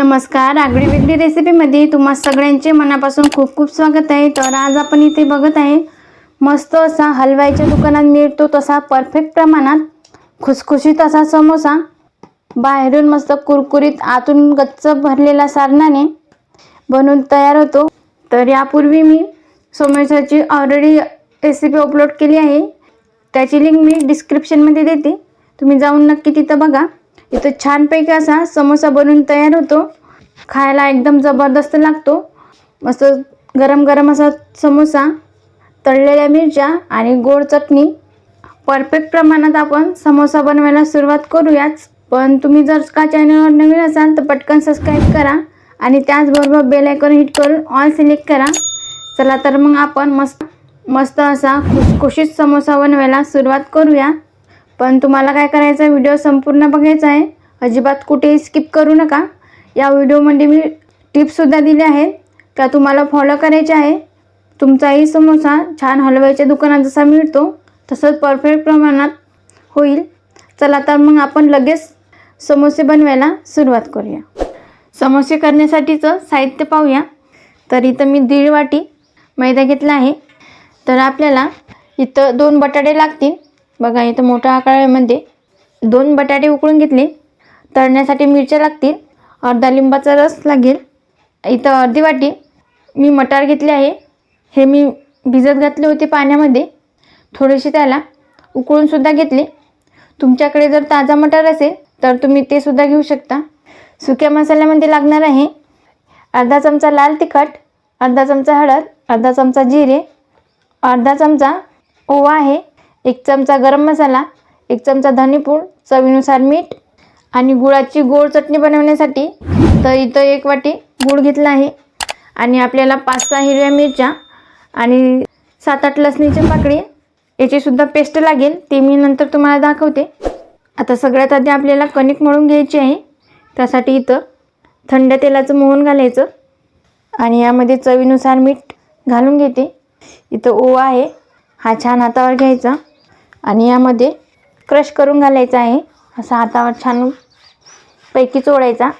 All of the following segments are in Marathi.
नमस्कार आगळी वेगळी रेसिपीमध्ये तुम्हा सगळ्यांचे मनापासून खूप खूप स्वागत आहे. तर आज आपण इथे बघत आहे मस्त असा हलवाईच्या दुकानात मिळतो तसा परफेक्ट प्रमाणात खुसखुशीत असा समोसा बाहेरून मस्त कुरकुरीत आतून गच्च भरलेला सारणाने बनवून तयार होतो. तर यापूर्वी मी समोसाची ऑलरेडी रेसिपी अपलोड केली आहे. त्याची लिंक मी डिस्क्रिप्शनमध्ये देते. तुम्ही जाऊन नक्की तिथं बघा. इथं छानपैकी असा समोसा बनवून तयार होतो. खायला एकदम जबरदस्त लागतो. मस्त गरम गरम असा समोसा तळलेल्या मिरच्या आणि गोड चटणी. परफेक्ट प्रमाणात आपण समोसा बनवायला सुरुवात करूयाच पण तुम्ही जर का चॅनलवर नवीन असाल तर पटकन सबस्क्राईब करा आणि त्याचबरोबर बेल आयकॉन हिट करून ऑल सिलेक्ट करा. चला तर मग आपण मस्त मस्त असा खुशखुशीत समोसा बनवायला सुरुवात करूया. पण तुम्हाला काय करायचं आहे व्हिडिओ संपूर्ण बघायचा आहे. अजिबात कुठेही स्किप करू नका. या व्हिडिओमध्ये मी टिप्ससुद्धा दिल्या आहेत. त्या तुम्हाला फॉलो करायच्या आहे. तुमचाही समोसा छान हलवायच्या दुकानात जसा मिळतो तसंच परफेक्ट प्रमाणात होईल. चला तर मग आपण लगेच समोसे बनवायला सुरुवात करूया. समोसे करण्यासाठीचं साहित्य पाहूया. तर इथं मी दीड वाटी मैदा घेतला आहे. तर आपल्याला इथं दोन बटाटे लागतील. बघा इथं मोठ्या आकारामध्ये दोन बटाटे उकळून घेतले. तळण्यासाठी मिरच्या लागतील. अर्धा लिंबाचा रस लागेल. इथं अर्धी वाटी मी मटार घेतले आहे. हे मी भिजत घातले होते पाण्यामध्ये. थोडेसे त्याला उकळूनसुद्धा घेतले. तुमच्याकडे जर ताजा मटार असेल तर तुम्ही ते सुद्धा घेऊ शकता. सुक्या मसाल्यामध्ये लागणार आहे अर्धा चमचा लाल तिखट अर्धा चमचा हळद अर्धा चमचा जिरे अर्धा चमचा ओवा आहे. एक चमचा गरम मसाला एक चमचा धनेपूड चवीनुसार मीठ आणि गुळाची गोड चटणी बनवण्यासाठी तर इथं एक वाटी गूळ घेतला आहे. आणि आपल्याला पाच सहा हिरव्या मिरच्या आणि सात आठ लसणीची पाकळी याचीसुद्धा पेस्ट लागेल ते मी नंतर तुम्हाला दाखवते. आता सगळ्यात आधी आपल्याला कणिक मळून घ्यायची आहे. त्यासाठी इथं थंड तेलाचं मोहन घालायचं आणि यामध्ये चवीनुसार मीठ घालून घेते. इथं ओवा आहे हा छान हातावर घ्यायचा. आणि यामध्ये क्रश करून घालायचा आहे. असा हातावर छान पैकी चोळायचा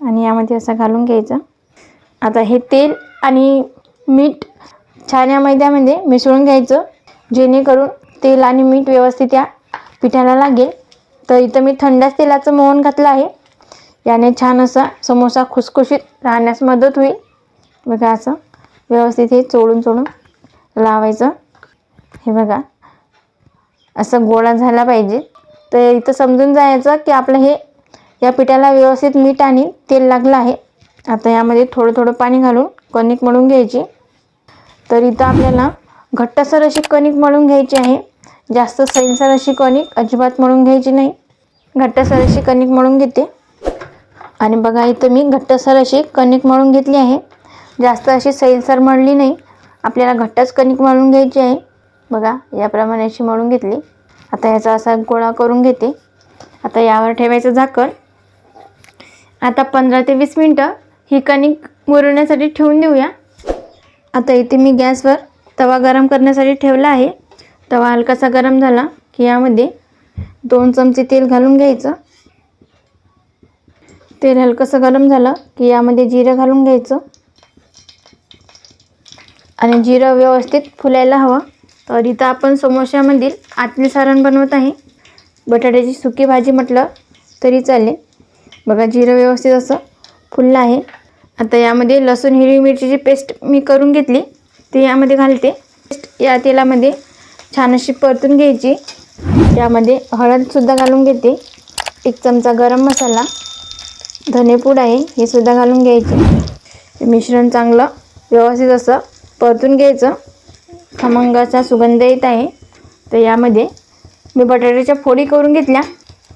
आणि यामध्ये असा घालून घ्यायचा. आता हे तेल आणि मीठ छान या मैद्यामध्ये मिसळून घ्यायचं. जेणेकरून तेल आणि मीठ व्यवस्थित या पिठाला लागेल. तर इथं मी थंडच तेलाचं मोहन घातलं आहे. याने छान असा समोसा खुसखुशीत राहण्यास मदत होईल. बघा असं व्यवस्थित हे चोळून चोळून लावायचं. हे बघा. असं गोळा झाला पाहिजे. तर इथं समजून जायचं की आपलं हे या पिठाला व्यवस्थित मीठ आणि तेल लागलं आहे. आता यामध्ये थोडं थोडं पाणी घालून कणिक मळून घ्यायची. तर इथं आपल्याला घट्टसर अशी कणिक मळून घ्यायची आहे. जास्त सैलसर अशी कणिक अजिबात मळून घ्यायची नाही. घट्टसर अशी कणिक मळून घेते. आणि बघा इथं मी घट्टसर अशी कणिक मळून घेतली आहे. जास्त अशी सैलसर मळली नाही. आपल्याला घट्टच कणिक मळून घ्यायची आहे. बघा याप्रमाणे अशी मळून घेतली. आता याचा असा गोळा करून घेते. आता यावर ठेवायचं झाकण. आता पंधरा ते वीस मिनटं ही कणिक मुरवण्यासाठी ठेवून देऊया. आता इथे मी गॅसवर तवा गरम करण्यासाठी ठेवला आहे. तवा हलकासा गरम झाला की यामध्ये दोन चमचे तेल घालून घ्यायचं. तेल हलकंसं गरम झालं की यामध्ये जिरं घालून घ्यायचं. आणि जिरं व्यवस्थित फुलायला हवं. तर इथं आपण समोश्यामधील आतले सारण बनवत आहे. बटाट्याची सुकी भाजी म्हटलं तरी चालेल. बघा जिरं व्यवस्थित असं फुललं आहे. आता यामध्ये लसूण हिरवी मिरचीची पेस्ट मी करून घेतली. ती यामध्ये घालते. पेस्ट या तेलामध्ये छान अशी परतून घ्यायची. यामध्ये हळदसुद्धा घालून घेते. एक चमचा गरम मसाला धनेपूड आहे हे सुद्धा घालून घ्यायचे. मिश्रण चांगलं व्यवस्थित असं परतून घ्यायचं. खमंगाचा सुगंध येत आहे. तर यामध्ये मी बटाट्याच्या फोडी करून घेतल्या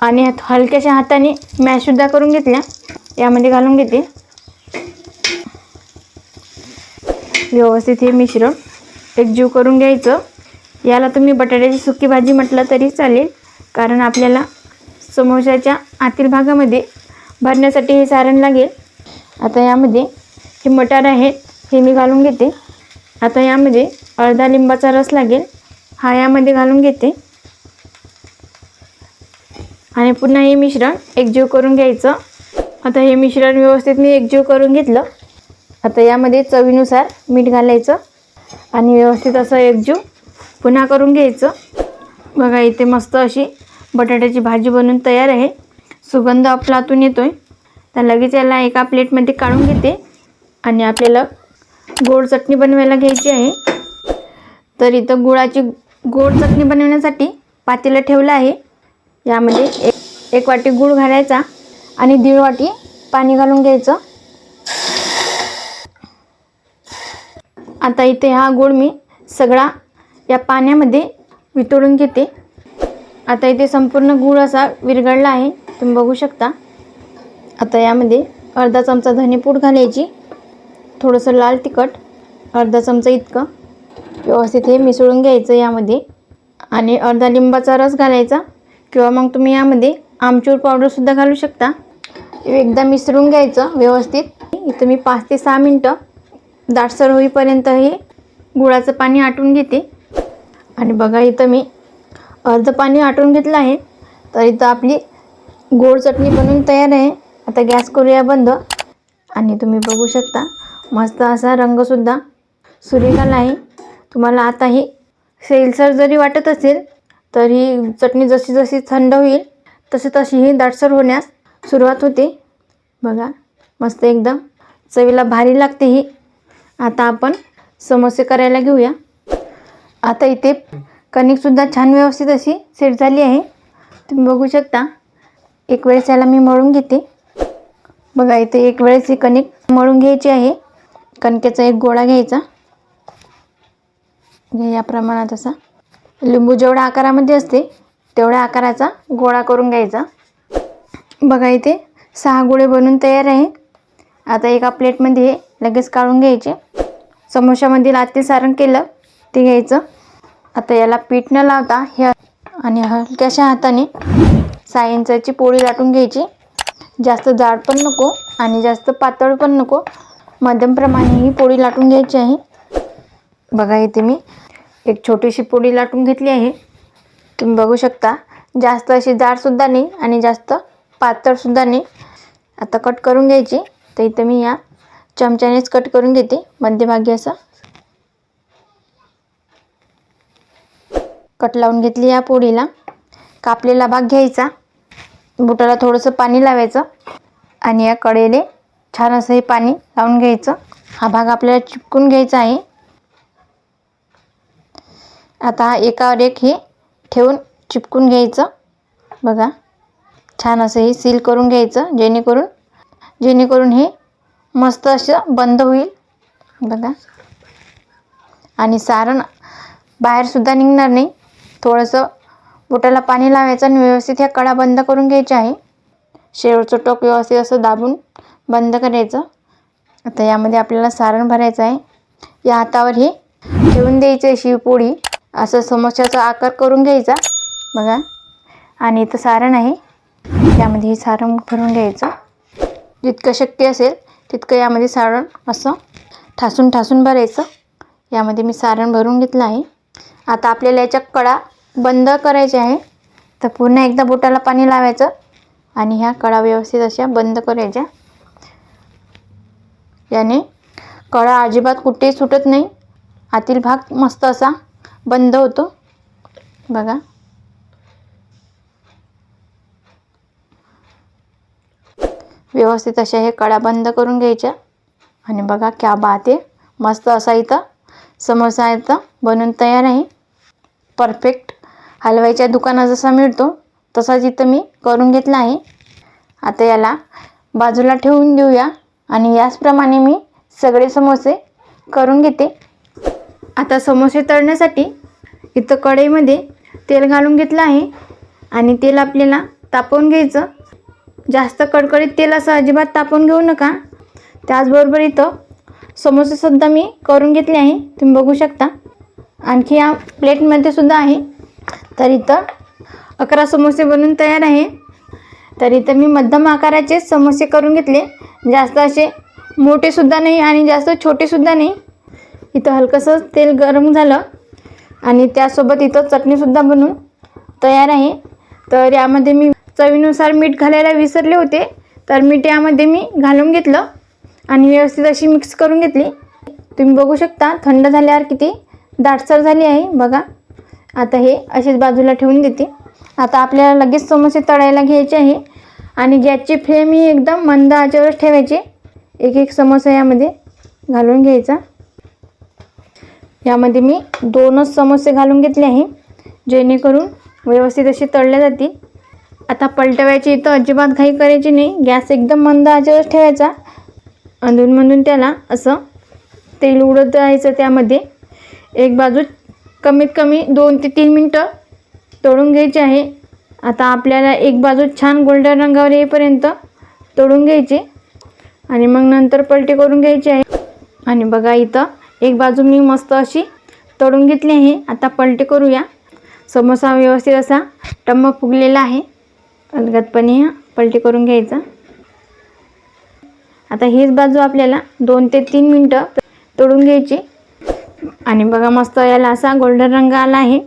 आणि हलक्याशा हाताने मॅशसुद्धा करून घेतल्या. यामध्ये घालून घेते. व्यवस्थित हे मिश्रण एकजीव करून घ्यायचं. याला तुम्ही बटाट्याची सुकी भाजी म्हटलं तरी चालेल. कारण आपल्याला समोशाच्या आतील भागामध्ये भरण्यासाठी हे सारण लागेल. आता यामध्ये हे मटार आहेत हे मी घालून घेते. आता यामध्ये अर्धा लिंबाचा रस लागेल. हा यामध्ये घालून घेते. आणि पुन्हा हे मिश्रण एकजीव करून घ्यायचं. आता हे मिश्रण व्यवस्थित मी एकजीव करून घेतलं. आता यामध्ये चवीनुसार मीठ घालायचं. आणि व्यवस्थित असं एकजीव पुन्हा करून घ्यायचं. बघा इथे मस्त अशी बटाट्याची भाजी बनून तयार आहे. सुगंध आपला आतून आहे तर लगेच याला एका प्लेटमध्ये काढून घेते. आणि आपल्याला गोड चटणी बनवायला घ्यायची आहे. तर इथं गुळाची गोड चटणी बनवण्यासाठी पातेलं ठेवलं आहे. यामध्ये एक एक वाटी गूळ घालायचा आणि दीड वाटी पाणी घालून घ्यायचं. आता इथे हा गूळ मी सगळा या पाण्यामध्ये वितळून घेते. आता इथे संपूर्ण गूळ असा विरघळला आहे. तुम्ही बघू शकता. आता यामध्ये अर्धा चमचा धनेपूड घालायची. थोडंसं लाल तिखट अर्धा चमचा इतकं. व्यवस्थित हे मिसळून घ्यायचं यामध्ये. आणि अर्धा लिंबाचा रस घालायचा. किंवा मग तुम्ही यामध्ये आमचूर पावडरसुद्धा घालू शकता. एकदा मिसळून घ्यायचं व्यवस्थित. इथं मी पाच ते सहा मिनटं दाटसर होईपर्यंत हे गुळाचं पाणी आटून घेते. आणि बघा इथं मी अर्ध पाणी आटून घेतलं आहे. तर इथं आपली गोड चटणी बनवून तयार आहे. आता गॅस करूया बंद. आणि तुम्ही बघू शकता मस्त असा रंगसुद्धा सुरेखाला आहे. तुम्हाला आता ही सेलसर जरी वाटत असेल तर ही चटणी जशी जशी थंड होईल तशी तशी ही दाटसर होण्यास सुरुवात होते. बघा मस्त एकदम चवीला भारी लागते ही. आता आपण समोसे करायला घेऊया. आता इथे कणिकसुद्धा छान व्यवस्थित अशी सेट झाली आहे. तुम्ही बघू शकता एक वेळेस याला मी मळून घेते. बघा इथे एक वेळेस ही कणिक मळून घ्यायची आहे. कणकेचा एक गोळा घ्यायचा. म्हणजे या प्रमाणात असा. लिंबू जेवढ्या आकारामध्ये असते तेवढ्या आकाराचा गोळा करून घ्यायचा. बघा इथे सहा गोळे बनून तयार आहे आता एका प्लेटमध्ये हे लगेच काढून घ्यायचे. समोशामध्ये आतील सारण केलं ते घ्यायचं. आता याला पीठ न लावता हे आणि हलक्याशा हाताने सहा इंचाची पोळी लाटून घ्यायची. जास्त जाड पण नको आणि जास्त पातळ पण नको. मध्यम प्रमाणे ही पोळी लाटून घ्यायची आहे. बघा इथे मी एक छोटीशी पोळी लाटून घेतली आहे. तुम्ही बघू शकता जास्त अशी जाडसुद्धा नाही आणि जास्त पातळसुद्धा नाही. आता कट करून घ्यायची. तर इथं मी या चमच्यानेच कट करून घेते. मध्यभागी असं. कट लावून घेतली या पोळीला कापलेला भाग घ्यायचा. बुटाला थोडंसं पाणी लावायचं. आणि या कडेने छान असं हे पाणी लावून घ्यायचं. हा भाग आपल्याला चिपकून घ्यायचा आहे. आता एकावर एक हे ठेवून चिपकून घ्यायचं. बघा. छान असं हे सील करून घ्यायचं जेणेकरून जेणेकरून हे मस्त असं बंद होईल. बघा. आणि सारण बाहेरसुद्धा निघणार नाही. थोडंसं बोटाला पाणी लावायचं आणि व्यवस्थित ह्या कडा बंद करून घ्यायच्या आहे. शेवटचं टोक व्यवस्थित असं दाबून बंद करायचं. आता यामध्ये आपल्याला सारण भरायचं आहे. या हातावर हे ठेवून द्यायचं आहे शिवपोळी. असं समोश्याचा आकार करून घ्यायचा बघा. आणि इथं सारण आहे. यामध्ये हे सारण भरून घ्यायचं. जितकं शक्य असेल तितकं यामध्ये सारण असं ठासून ठासून भरायचं. यामध्ये मी सारण भरून घेतलं आहे. आता आपल्याला याच्या कडा बंद करायच्या आहे. तर पुन्हा एकदा बोटाला पाणी लावायचं आणि ह्या कडा व्यवस्थित अशा बंद करायच्या. याने कडा अजिबात कुठेही सुटत नाही. आतील भाग मस्त असा बंद होतो. बघा. व्यवस्थित अशा हे कडा बंद करून घ्यायच्या. आणि बघा क्या बात आहे. मस्त असा इथं समोसा इथं बनून तयार आहे. परफेक्ट. हलवाईच्या दुकानात जसा मिळतो तसाच इथं मी करून घेतला आहे. आता याला बाजूला ठेवून देऊया. आणि याचप्रमाणे मी सगळे समोसे करून घेते. आता समोसे तळण्यासाठी इथं कढईमध्ये तेल घालून घेतलं आहे. आणि तेल आपल्याला तापवून घ्यायचं. जास्त कडकडीत तेल असं अजिबात तापवून घेऊ नका. त्याचबरोबर इथं समोसेसुद्धा मी करून घेतले आहे. तुम्ही बघू शकता. आणखी या प्लेटमध्ये सुद्धा आहे. तर इथं अकरा समोसे बनून तयार आहे. तर इथं मी मध्यम आकाराचे समोसे करून घेतले. जास्त असे मोठेसुद्धा नाही आणि जास्त छोटेसुद्धा नाही. इथं हलकंसं तेल गरम झालं आणि त्यासोबत इथं चटणीसुद्धा बनवून तयार आहे. तर यामध्ये मी चवीनुसार मीठ घालायला विसरले होते तर मीठ यामध्ये मी घालून घेतलं आणि व्यवस्थित अशी मिक्स करून घेतली. तुम्ही बघू शकता थंड झाल्यावर किती दाटसर झाली आहे. बघा आता हे अशीच बाजूला ठेवून देते. आता आपल्याला लगेच समोसे तळायला घ्यायचे आहे आणि गॅसची फ्लेम ही एकदम मंद आचेवरच ठेवायची. एक एक समोसा यामध्ये घालून घ्यायचा. यामध्ये मी दोनच समोसे घालून घेतले आहे जेणेकरून व्यवस्थित असे तळले जातील. आता पलटवायची इथं अजिबात घाई करायची नाही गॅस एकदम मंद आचेवर ठेवायचा. अधूनमधून त्याला असं तेल उडत जायचं त्यामध्ये. एक बाजू कमीत कमी दोन ते तीन मिनटं तळून घ्यायची आहे. आता आपल्याला एक बाजू छान गोल्डन रंगावर येईपर्यंत तळून घ्यायची. आणि मग नंतर पलटी करून घ्यायची आहे. आणि बघा इथं एक बाजू मी मस्त अशी तळून घेतली आहे. आता पलटी करूया. समोसा व्यवस्थित असा टम्म फुगलेला आहे. अलगदपणे हा पलटी करून घ्यायचा. आता हीच बाजू आपल्याला दोन ते तीन मिनटं तळून घ्यायची. आणि बघा मस्त याला असा गोल्डन रंग आला आहे.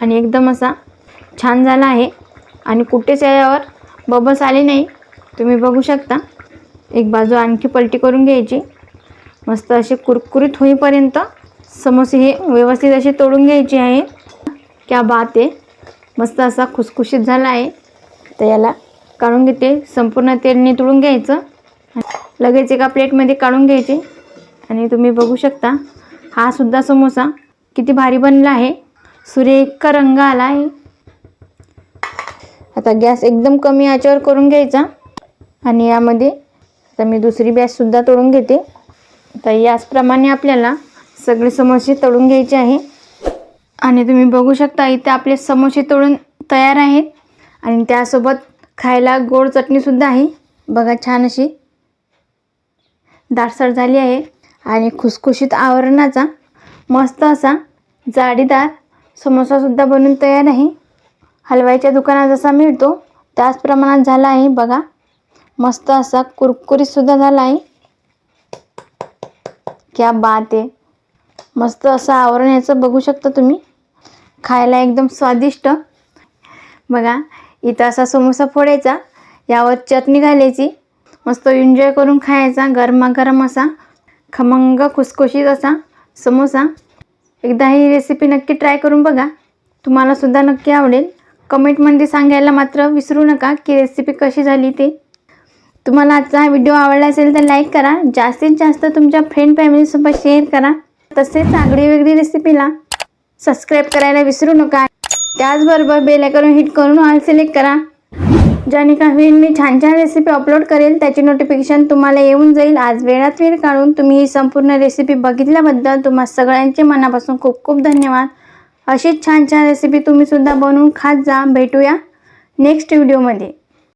आणि एकदम असा छान झाला आहे. आणि कुठेच यावर बबल्स आले नाही. तुम्ही बघू शकता. एक बाजू आणखी पलटी करून घ्यायची. मस्त असे कुरकुरीत होईपर्यंत समोसे हे व्यवस्थित असे तोडून घ्यायचे आहे. क्या बात आहे. मस्त असा खुसखुशीत झाला आहे. तर याला काढून घेते. संपूर्ण तेल नितळून घ्यायचं. लगेच एका प्लेटमध्ये काढून घ्यायचे. आणि तुम्ही बघू शकता हा सुद्धा समोसा किती भारी बनला आहे. सुरेख रंग आला आहे. आता गॅस एकदम कमी आचेवर करून घ्यायचा. आणि यामध्ये आता मी दुसरी बॅचसुद्धा तोडून घेते. तर याचप्रमाणे आपल्याला सगळे समोसे तळून घ्यायचे आहे. आणि तुम्ही बघू शकता इथे आपले समोसे तळून तयार आहेत. आणि त्यासोबत खायला गोड चटणीसुद्धा आहे. बघा छान अशी दाटसर झाली आहे. आणि खुसखुशीत आवरणाचा मस्त असा जाडीदार समोसासुद्धा बनून तयार आहे. हलवाईच्या दुकानात जसा मिळतो त्याच प्रमाणात झाला आहे. बघा मस्त असा कुरकुरीतसुद्धा झाला आहे. क्या बात आहे. मस्त असं आवरण याचं बघू शकता तुम्ही. खायला एकदम स्वादिष्ट. बघा इथं असा समोसा फोडायचा यावर चटणी घालायची मस्त एन्जॉय करून खायचा गरमागरम असा खमंग खुसखुशीत असा समोसा. एकदा ही रेसिपी नक्की ट्राय करून बघा. तुम्हाला सुद्धा नक्की आवडेल. कमेंटमध्ये सांगायला मात्र विसरू नका की रेसिपी कशी झाली ते. तुम्हाला आजचा हा व्हिडिओ आवडला असेल तर लाईक करा. जास्तीत जास्त तुमच्या फ्रेंड फॅमिलीसोबत शेअर करा. तसेच आगळी वेगळी रेसिपीला सबस्क्राईब करायला विसरू नका. त्याचबरोबर बेल आयकॉन हिट करून ऑल सिलेक्ट करा. ज्याने का होईल मी छान छान रेसिपी अपलोड करेल त्याची नोटिफिकेशन तुम्हाला येऊन जाईल. आज वेळात वेळ काढून तुम्ही ही संपूर्ण रेसिपी बघितल्याबद्दल तुम्हा सगळ्यांचे मनापासून खूप खूप धन्यवाद. अशीच छान छान रेसिपी तुम्हीसुद्धा बनवून खात जा. भेटूया नेक्स्ट व्हिडिओमध्ये